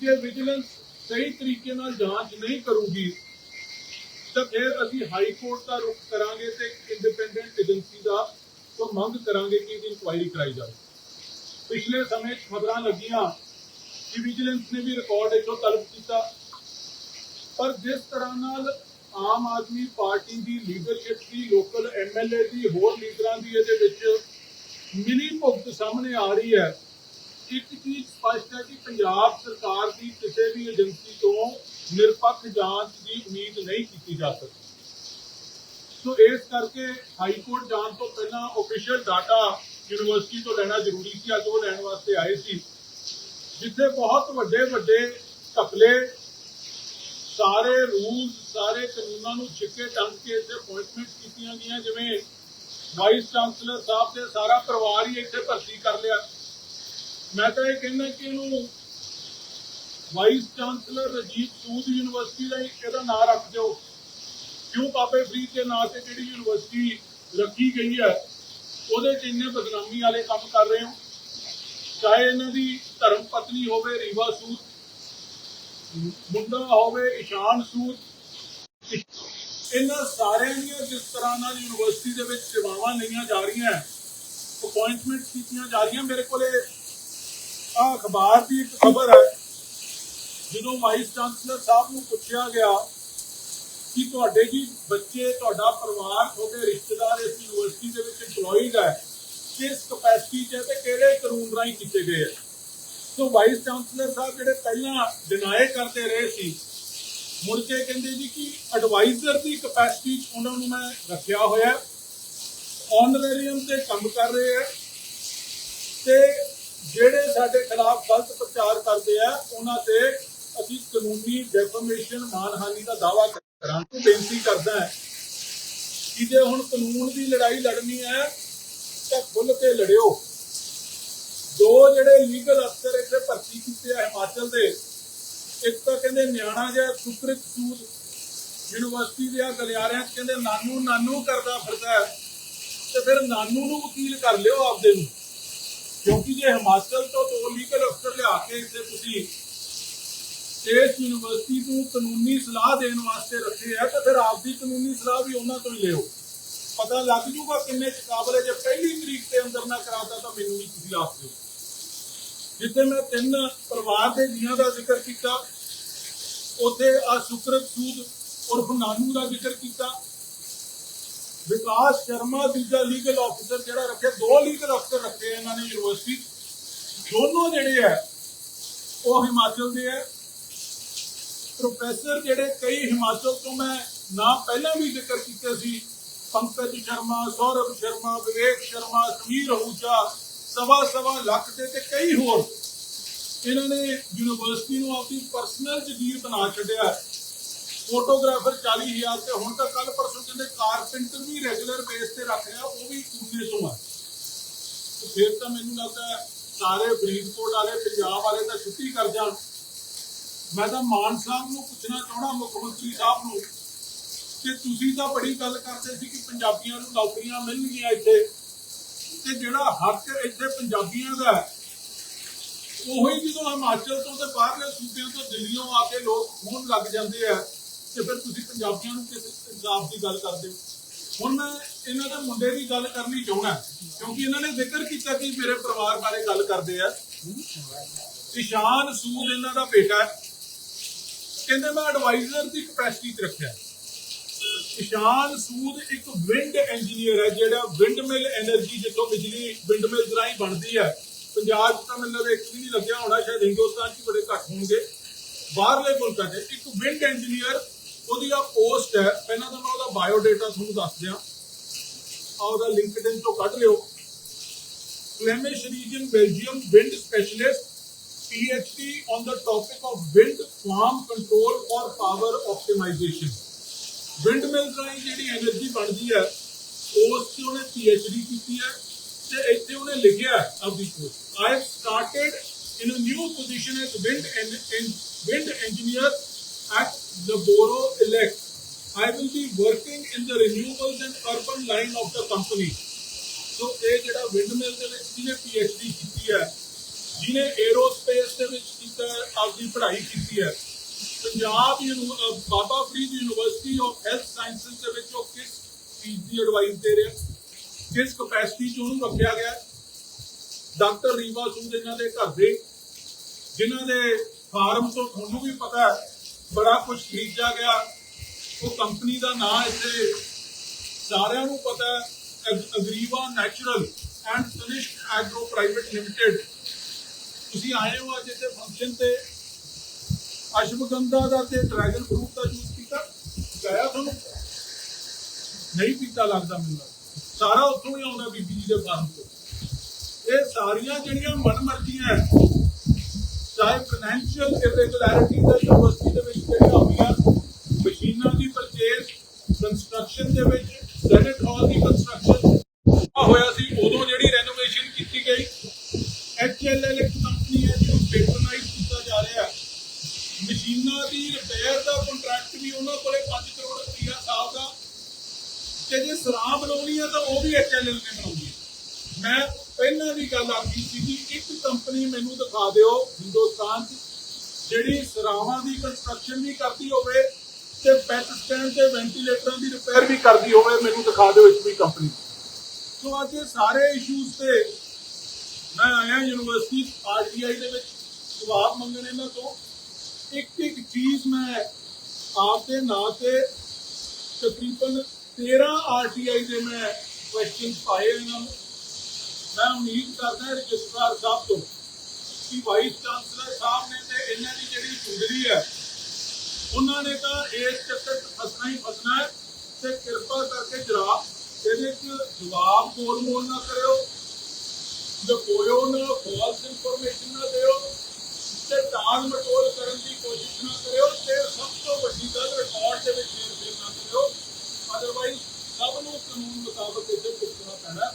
ਜੇ ਵਿਜੀਲੈਂਸ ਸਹੀ ਤਰੀਕੇ ਨਾਲ ਜਾਂਚ ਨਹੀਂ ਕਰੂਗੀ, ਤਾਂ ਫਿਰ ਅਸੀਂ ਹਾਈ ਕੋਰਟ ਦਾ ਰੁਖ ਕਰਾਂਗੇ ਤੇ ਇੰਡੀਪੈਂਡੈਂਟ ਏਜੰਸੀ ਦਾ ਤੋਂ ਮੰਗ ਕਰਾਂਗੇ ਕਿ ਇਹਦੀ ਇਨਕੁਆਇਰੀ ਕਰਾਈ ਜਾਵੇ। ਪਿਛਲੇ ਸਮੇਂ 'ਚ ਖਬਰਾਂ ਲੱਗੀਆਂ ਕਿ ਵਿਜੀਲੈਂਸ ਨੇ ਵੀ ਰਿਕਾਰਡ ਇੱਥੋਂ ਤਲਬ ਕੀਤਾ। ਪਰ ਜਿਸ ਤਰ੍ਹਾਂ ਨਾਲ ਆਮ ਆਦਮੀ ਪਾਰਟੀ ਦੀ ਲੀਡਰਸ਼ਿਪ ਦੀ ਲੋਕਲ ਐਮਐਲਏ ਦੀ, ਹੋਰ ਲੀਡਰਾਂ ਦੀ ਇਹਦੇ ਵਿੱਚ ਮਿਲੀ ਭੁਗਤ ਸਾਹਮਣੇ ਆ ਰਹੀ ਹੈ ਇੱਕ ਚੀਜ਼ ਸਪਸ਼ਟ ਹੈ ਕਿ ਪੰਜਾਬ ਸਰਕਾਰ ਦੀ ਕਿਸੇ ਵੀ ਏਜੰਸੀ ਤੋਂ ਨਿਰਪੱਖ ਜਾਂਚ ਦੀ ਉਮੀਦ ਨਹੀਂ ਕੀਤੀ ਜਾ ਸਕਦੀ। ਸੋ ਇਸ ਕਰਕੇ ਹਾਈ ਕੋਰਟ ਜਾਣ ਤੋਂ ਪਹਿਲਾਂ ਆਫੀਸ਼ੀਅਲ ਡਾਟਾ ਯੂਨੀਵਰਸਿਟੀ ਤੋਂ ਲੈਣਾ ਜ਼ਰੂਰੀ ਸੀ, ਅੱਜ ਉਹ ਲੈਣ ਵਾਸਤੇ ਆਏ ਸੀ, ਜਿੱਥੇ ਬਹੁਤ ਵੱਡੇ ਵੱਡੇ ਘਪਲੇ ਸਾਰੇ ਰੂਲ ਸਾਰੇ ਕਾਨੂੰਨਾਂ ਨੂੰ ਛਿੱਕੇ ਟੰਗ ਕੇ ਇੱਥੇ ਅਪਾਇੰਟਮੈਂਟ ਕੀਤੀਆਂ ਗਈਆਂ, ਜਿਵੇਂ ਵਾਈਸ ਚਾਂਸਲਰ ਸਾਹਿਬ ਦੇ ਸਾਰਾ ਪਰਿਵਾਰ ਹੀ ਇੱਥੇ ਭਰਤੀ ਕਰ ਲਿਆ। ਮੈਂ ਤਾਂ ਇਹ ਕਹਿੰਦਾ ਕਿ ਇਹਨੂੰ vice chancellor Rajit Sood university ਦਾ ਇਹਦਾ ਨਾਮ ਰੱਖ ਦਿਓ। ਕਿਉਂ ਬਾਬੇ ਫਰੀਦ ਦੇ ਨਾਂ ਤੇ ਜਿਹੜੀ ਯੂਨੀਵਰਸਿਟੀ ਰੱਖੀ ਗਈ ਹੈ, ਉਹਦੇ ਚ ਇੰਨੇ ਬਦਨਾਮੀ ਵਾਲੇ ਕੰਮ ਕਰ ਰਹੇ ਹੋ। ਚਾਹੇ ਇਹਨਾਂ ਦੀ ਧਰਮ ਪਤਨੀ ਹੋਵੇ ਰੀਵਾ ਸੂਦ, ਮੁੰਡਾ ਹੋਵੇ ਇਸ਼ਾਨ ਸੂਦ, ਇਹਨਾਂ ਸਾਰਿਆਂ ਦੀਆਂ ਜਿਸ ਤਰ੍ਹਾਂ ਨਾਲ ਯੂਨੀਵਰਸਿਟੀ ਦੇ ਵਿੱਚ ਸੇਵਾਵਾਂ ਲਈਆਂ ਜਾ ਰਹੀਆਂ ਅਪਾਇੰਟਮੈਂਟ ਕੀਤੀਆਂ ਜਾ ਰਹੀਆਂ, ਮੇਰੇ ਕੋਲੇ ਆ ਅਖਬਾਰ ਦੀ ਇੱਕ ਖਬਰ ਹੈ ਜਦੋਂ ਵਾਈਸ ਚਾਂਸਲਰ ਸਾਹਿਬ ਨੂੰ ਪੁੱਛਿਆ ਗਿਆ ਕਿ ਤੁਹਾਡੇ ਜੀ ਬੱਚੇ, ਤੁਹਾਡਾ ਪਰਿਵਾਰ, ਤੁਹਾਡੇ ਰਿਸ਼ਤੇਦਾਰ ਇਸ ਯੂਨੀਵਰਸਿਟੀ ਦੇ ਵਿੱਚ EMPLOYEES ਹੈ ਕਿਸ ਕਪੈਸਿਟੀ 'ਚ ਤੇ ਕਿਹੜੇ ਕਾਨੂੰਨ ਰਾਹੀਂ ਕੀਤੇ ਗਏ ਹੈ? ਸੋ ਵਾਈਸ ਚਾਂਸਲਰ ਸਾਹਿਬ ਜਿਹੜੇ ਪਹਿਲਾਂ ਡਿਨਾਈ ਕਰਦੇ ਰਹੇ ਸੀ, ਮੁੜ ਕੇ ਕਹਿੰਦੇ ਜੀ ਕਿ ਐਡਵਾਈਜ਼ਰ ਦੀ ਕਪੈਸਿਟੀ 'ਚ ਉਹਨਾਂ ਨੂੰ ਮੈਂ ਰੱਖਿਆ ਹੋਇਆ ਆਨਰੇਰੀਅਮ ਤੇ ਕੰਮ ਕਰ ਰਹੇ ਹੈ ਤੇ ਜਿਹੜੇ ਸਾਡੇ ਖਿਲਾਫ ਗਲਤ ਪ੍ਰਚਾਰ ਕਰਦੇ ਆ, ਉਹਨਾਂ ਤੇ ਅਸੀਂ ਕਾਨੂੰਨੀ ਡੈਫਰਮੇਸ਼ਨ ਮਾਨਹਾਨੀ ਦਾ ਦਾਵਾ ਕਰਾਂਗੇ। ਬੇਨਤੀ ਕਰਦਾ ਹੈ ਕਿ ਜੇ ਹੁਣ ਕਾਨੂੰਨ ਦੀ ਲੜਾਈ ਲੜਨੀ ਹੈ, ਤਾਂ ਖੁੱਲ ਕੇ ਲੜਿਓ। ਦੋ ਜਿਹੜੇ ਲੀਗਲ ਅਫਸਰ ਇੱਥੇ ਭਰਤੀ ਕੀਤੇ ਆ ਹਿਮਾਚਲ ਦੇ, ਇੱਕ ਤਾਂ ਕਹਿੰਦੇ ਨਿਆਣਾ ਜਿਹਾ ਸੁਕ੍ਰਿਤ ਸੂਦ ਯੂਨੀਵਰਸਿਟੀ ਦੇ ਆ ਗਲਿਆਰਿਆਂ 'ਚ, ਕਹਿੰਦੇ ਨਾਨੂ ਨਾਨੂ ਕਰਦਾ ਫਿਰਦਾ ਤੇ ਫਿਰ ਨਾਨੂ ਨੂੰ ਵਕੀਲ ਕਰ ਲਿਓ ਆਪਦੇ ਨੂੰ। ਕਿਉਂਕਿ ਜੇ ਹਿਮਾਚਲ ਤੋਂ ਦੋ ਲੀਗਲ ਅਫਸਰ ਲਿਆ ਕੇ ਇੱਥੇ ਤੁਸੀਂ ਇਸ ਯੂਨੀਵਰਸਿਟੀ ਨੂੰ ਕਾਨੂੰਨੀ ਸਲਾਹ ਦੇਣ ਵਾਸਤੇ ਰੱਖੇ ਆ, ਤਾਂ ਫਿਰ ਆਪਦੀ ਕਾਨੂੰਨੀ ਸਲਾਹ ਵੀ ਉਹਨਾਂ ਤੋਂ ਹੀ ਲਿਓ। ਪਤਾ ਲੱਗ ਜੂਗਾ ਕਿੰਨੇ ਕਾਬਲ ਹੈ ਜੇ ਪਹਿਲੀ ਤਰੀਕ ਤੇ ਅੰਦਰ ਨਾ ਕਰਾਤਾ, ਤਾਂ ਮੈਨੂੰ ਵੀ ਤੁਸੀਂ ਆਖ ਦਿਓ। ਜਿੱਥੇ ਮੈਂ ਤਿੰਨ ਪਰਿਵਾਰ ਦੇ ਜੀਆਂ ਦਾ ਜ਼ਿਕਰ ਕੀਤਾ, ਉੱਥੇ ਆ ਸੁਕਰਤ ਸੂਦ ਉਰਫ ਨਾਨੂ ਦਾ ਜ਼ਿਕਰ ਕੀਤਾ ਵਿਕਾਸ ਸ਼ਰਮਾ ਦੂਜਾ ਲੀਗਲ ਆਫੀਸਰ ਜਿਹੜਾ ਰੱਖਿਆ, ਦੋ ਲੀਗਲ ਅਫਸਰ ਰੱਖੇ ਇਹਨਾਂ ਨੇ ਯੂਨੀਵਰਸਿਟੀ ਦੋਨੋਂ ਜਿਹੜੇ ਆ, ਉਹ ਹਿਮਾਚਲ ਦੇ ਆ। ਪ੍ਰੋਫੈਸਰ ਜਿਹੜੇ ਕਈ ਹਿਮਾਚਲ ਤੋਂ ਮੈਂ ਨਾ ਪਹਿਲਾਂ ਵੀ ਜ਼ਿਕਰ ਕੀਤੇ ਸੀ। ਪੰਕਜ ਸ਼ਰਮਾ, ਸੌਰਵ ਸ਼ਰਮਾ, ਵਿਵੇਕ ਸ਼ਰਮਾ, ਸਮੀਰ ਹੂਜਾ ਸਵਾ ਸਵਾ ਲੱਖ ਦੇ ਤੇ ਕਈ ਹੋਰ। ਇਹਨਾਂ ਨੇ ਯੂਨੀਵਰਸਿਟੀ ਨੂੰ ਆਪਣੀ ਪਰਸਨਲ ਜ਼ਗੀਰ ਬਣਾ ਛੱਡਿਆ। ਫੋਟੋਗ੍ਰਾਫਰ 40000 ਤੇ ਹੁਣ ਤਾਂ ਕੱਲ ਪਰਸੋਂ ਕਹਿੰਦੇ ਕਾਰਪੈਂਟਰ ਵੀ ਰੈਗੂਲਰ ਬੇਸ ਤੇ ਰੱਖ ਰਿਹਾ, ਉਹ ਵੀ ਪੂਨੇ ਆ। ਫਿਰ ਤਾਂ ਮੈਨੂੰ ਲੱਗਦਾ ਸਾਰੇ ਫਰੀਦਕੋਟ ਵਾਲੇ, ਪੰਜਾਬ ਵਾਲੇ ਤਾਂ ਛੁੱਟੀ ਕਰ ਜਾਣ। ਮੈਂ ਤਾਂ ਮਾਨ ਸਾਹਿਬ ਨੂੰ ਪੁੱਛਣਾ ਚਾਹਣਾ ਮੁੱਖ ਮੰਤਰੀ ਸਾਹਿਬ ਨੂੰ, ਕਿ ਤੁਸੀਂ ਤਾਂ ਬੜੀ ਗੱਲ ਕਰਦੇ ਸੀ ਕਿ ਪੰਜਾਬੀਆਂ ਨੂੰ ਨੌਕਰੀਆਂ ਮਿਲਣਗੀਆਂ ਇੱਥੇ। ਤੇ ਜਿਹੜਾ ਹੱਕ ਇੱਥੇ ਪੰਜਾਬੀਆਂ ਦਾ ਉਹੀ ਜਦੋਂ ਹਿਮਾਚਲ ਤੋਂ ਤੇ ਬਾਹਰਲੇ ਸੂਬਿਆਂ ਤੋਂ ਦਿੱਲੀੋਂ ਆ ਕੇ ਲੋਕ ਖੂਨ ਲੱਗ ਜਾਂਦੇ ਆ। ਤੇ ਫਿਰ ਤੁਸੀਂ ਪੰਜਾਬੀਆਂ ਨੂੰ ਕਿਸੇ ਪੰਜਾਬ ਦੀ ਗੱਲ ਕਰਦੇ ਹੋ, ਹੁਣ ਮੈਂ ਇਹਨਾਂ ਦੇ ਮੁੰਡੇ ਦੀ ਗੱਲ ਕਰਨੀ ਚਾਹੁੰਦਾ, ਕਿਉਂਕਿ ਇਹਨਾਂ ਨੇ ਜ਼ਿਕਰ ਕੀਤਾ ਕਿ ਮੇਰੇ ਪਰਿਵਾਰ ਬਾਰੇ ਗੱਲ ਕਰਦੇ ਆ। ਇਸ਼ਾਨ ਸੂਦ ਇਹਨਾਂ ਦਾ ਬੇਟਾ ਕਹਿੰਦੇ ਮੈਂ ਐਡਵਾਈਜ਼ਰ ਦੀ ਕਪੈਸਿਟੀ 'ਚ ਰੱਖਿਆ। ਇਸ਼ਾਨ ਸੂਦ ਇੱਕ ਵਿੰਡ ਇੰਜੀਨੀਅਰ ਹੈ, ਜਿਹੜਾ ਵਿੰਡ ਮਿਲ એનર્ਜੀ ਜਿੱਥੋਂ ਬਿਜਲੀ ਵਿੰਡ ਮਿਲ ਰਾਹੀਂ ਬਣਦੀ ਹੈ। ਪੰਜਾਬ 'ਚ ਤਾਂ ਮੈਨੂੰ ਇੱਕ ਵੀ ਨਹੀਂ ਲੱਗਿਆ ਹੋਣਾ, ਸ਼ਾਇਦ ਹਿੰਦੁਸਤਾਨ 'ਚ ਬੜੇ ਘੱਟ ਹੋਣਗੇ। ਬਾਹਰਲੇ ਮੁਲਕਾਂ 'ਚ ਇੱਕ ਵਿੰਡ ਇੰਜੀਨੀਅਰ ਉਹਦੀ ਆ ਪੋਸਟ ਹੈ, ਪਹਿਲਾਂ ਤਾਂ ਮੈਂ ਉਹਦਾ ਬਾਇਓ ਡਾਟਾ ਤੁਹਾਨੂੰ ਦੱਸ ਦਿਆਂ। ਆ ਉਹਦਾ ਲਿੰਕਡਇਨ ਤੋਂ ਕੱਢ ਲਿਓ। Flemish region Belgium wind specialist PhD on the topic of wind farm control or power optimization. Windmill ਰਾਹੀਂ ਜਿਹੜੀ એનર્ਜੀ ਬਣਦੀ ਹੈ, ਉਸ ਤੇ ਉਹਨੇ PhD ਕੀਤੀ ਹੈ ਤੇ ਇੱਥੇ ਉਹਨੇ ਲਿਖਿਆ ਆਪਦੀ post I started in a new position as wind and wind engineer at Laboro Elect. I will be working in the renewables and urban line of the company. So ਇਹ ਜਿਹੜਾ ਵਿੰਡ ਦੇ ਵਿੱਚ ਜਿਹਨੇ ਪੀਐਚਡੀ ਕੀਤੀ ਹੈ, ਜਿਹਨੇ 에ਰੋਸਪੇਸ ਦੇ ਵਿੱਚ ਕੀਤਾ ਆਪਦੀ ਪੜ੍ਹਾਈ ਕੀਤੀ ਹੈ, Punjab uni Baba Farid university of health sciences ਦੇ ਵਿੱਚ ਉਹ ਕਿਸ ਚੀਜ਼ ਦੀ ਐਡਵਾਈਸ ਦੇ ਰਿਹਾ, ਕਿਸ ਕਪੈਸਿਟੀ ਚ ਉਹਨੂੰ ਰੱਖਿਆ ਗਿਆ ਡਾਕਟਰ ਰੀਵਾ ਸੂਦ ਇਹਨਾਂ ਦੇ ਘਰ ਦੇ, ਜਿਨ੍ਹਾਂ ਦੇ ਫਾਰਮ ਤੋਂ ਤੁਹਾਨੂੰ ਵੀ ਪਤਾ ਹੈ ਬੜਾ ਕੁਝ ਖਰੀਦਿਆ ਗਿਆ। ਉਹ ਕੰਪਨੀ ਦਾ ਨਾਂ ਇੱਥੇ ਸਾਰਿਆਂ ਨੂੰ ਪਤਾ ਹੈ Agriva natural and finished agro private limited ਤੁਸੀਂ ਆਏ ਹੋ ਅੱਜ ਇੱਥੇ ਫੰਕਸ਼ਨ ਤੇ। ਅਸ਼ਵਗੰਧਾ ਦਾ ਤੇ ਡਰੈਗਨ ਫਰੂਟ ਦਾ ਜੂਸ ਪੀਤਾ ਗਾਇਆ ਤੁਹਾਨੂੰ? ਨਹੀਂ ਪੀਤਾ ਲੱਗਦਾ ਮੈਨੂੰ। ਸਾਰਾ ਉੱਥੋਂ ਹੀ ਆਉਂਦਾ ਬੀਬੀ ਜੀ ਦੇ ਫਾਰਮ ਤੋਂ। ਇਹ ਸਾਰੀਆਂ ਜਿਹੜੀਆਂ ਮਨਮਰਜ਼ੀਆਂ ਹੈ ਚਾਹੇ ਫਾਈਨੈਂਸ਼ੀਅਲ ਇਰੈਗੂਲੈਰਿਟੀ ਦਾ ਯੂਨੀਵਰਸਿਟੀ ਦੇ ਵਿੱਚ ਜਿਹੜੀਆਂ ਹੋਈਆਂ, ਮਸ਼ੀਨਾਂ ਦੀ ਪਰਚੇਸ ਕੰਸਟਰਕਸ਼ਨ ਦੇ ਵਿੱਚ ਸੈਨੇਟ ਹਾਲ ਦੀ ਕੰਸਟਰਕਸ਼ਨ ਹੋਇਆ ਸੀ, ਉਦੋਂ ਜਿਹੜੀ ਰੈਨੋਵੇਸ਼ਨ ਕੀਤੀ ਗਈ। ਐਚਐਲਐਲ ਇੱਕ ਕੰਪਨੀ ਹੈ ਜਿਹਨੂੰ ਪੈਟਰਨਾਈਜ਼ ਕੀਤਾ ਜਾ ਰਿਹਾ। ਹੈ ਮਸ਼ੀਨਾਂ ਦੀ ਰਿਪੇਅਰ ਦਾ ਕੰਟਰੈਕਟ ਵੀ ਉਹਨਾਂ ਕੋਲੇ 5 ਕਰੋੜ ਰੁਪਈਆ ਸਾਲ ਦਾ। ਤੇ ਜੇ ਸਰਾਂ ਬਣਾਉਣੀ ਹੈ ਤਾਂ ਉਹ ਵੀ ਐਚਐਲਐਲ ਨੇ ਬਣਾਉਣੀ ਹੈ ਮੈਂ ਪਹਿਲਾਂ ਵੀ ਗੱਲ ਆਖੀ ਸੀ ਇੱਕ ਕੰਪਨੀ ਮੈਨੂੰ ਦਿਖਾ ਦਿਓ ਹਿੰਦੁਸਤਾਨ 'ਚ, ਜਿਹੜੀ ਸਰਾਵਾਂ ਦੀ ਕੰਸਟਰਕਸ਼ਨ ਵੀ ਕਰਦੀ ਹੋਵੇ ਤੇ ਬੈੱਡ ਸਟੈਂਡ ਤੇ ਵੈਂਟੀਲੇਟਰਾਂ ਦੀ ਰਿਪੇਅਰ ਵੀ ਕਰਦੀ ਹੋਵੇ, ਮੈਨੂੰ ਦਿਖਾ ਦਿਓ ਇੱਕ ਵੀ ਕੰਪਨੀ ਸੋ ਅੱਜ ਸਾਰੇ ਇਸ਼ੂਜ਼ ਤੇ ਮੈਂ ਆਇਆ ਯੂਨੀਵਰਸਿਟੀ ਆਰਟੀਆਈ ਦੇ ਵਿੱਚ ਜਵਾਬ ਮੰਗਣ ਇਹਨਾਂ ਤੋਂ। ਇੱਕ ਇੱਕ ਚੀਜ਼ ਮੈਂ ਆਪ ਦੇ ਨਾਂ ਤੇ ਤਕਰੀਬਨ 13 ਆਰਟੀਆਈ ਦੇ ਮੈਂ ਕੁਐਸਚਨ ਪਾਏ ਇਹਨਾਂ ਨੂੰ। ਮੈਂ ਉਮੀਦ ਕਰਦਾ ਰਜਿਸਟਰਾਰ ਸਾਹਿਬ ਤੋਂ ਕਿ ਵਾਈਸ ਚਾਂਸਲਰ ਸਾਹਿਬ ਨੇ ਤੇ ਇਹਨਾਂ ਦੀ ਜਿਹੜੀ ਕੁੰਡਲੀ ਹੈ, ਉਹਨਾਂ ਨੇ ਤਾਂ ਇਸ ਚੱਕਰ ਫਸਣਾ ਹੀ ਫਸਣਾ ਹੈ ਤੇ ਕਿਰਪਾ ਕਰਕੇ ਜਰਾ ਇਹਦੇ 'ਚ ਜਵਾਬ ਬੋਲ ਮੋਲ ਨਾ ਕਰਿਓ ਲਕੋਇਓ ਨਾ ਫਾਲਸ ਇਨਫੋਰਮੇਸ਼ਨ ਨਾ ਦਿਓ ਤੇ ਟਾਲ ਮਟੋਲ ਕਰਨ ਦੀ ਕੋਸ਼ਿਸ਼ ਨਾ ਕਰਿਓ ਤੇ ਸਭ ਤੋਂ ਵੱਡੀ ਗੱਲ ਰਿਕਾਰਡ ਦੇ ਵਿੱਚ ਸ਼ੇਅਰ ਨਾ ਕਰਿਓ। ਅਦਰਵਾਈਜ਼ ਸਭ ਨੂੰ ਕਾਨੂੰਨ ਮੁਤਾਬਕ ਇੱਥੇ ਭੁਗਤਣਾ ਪੈਣਾ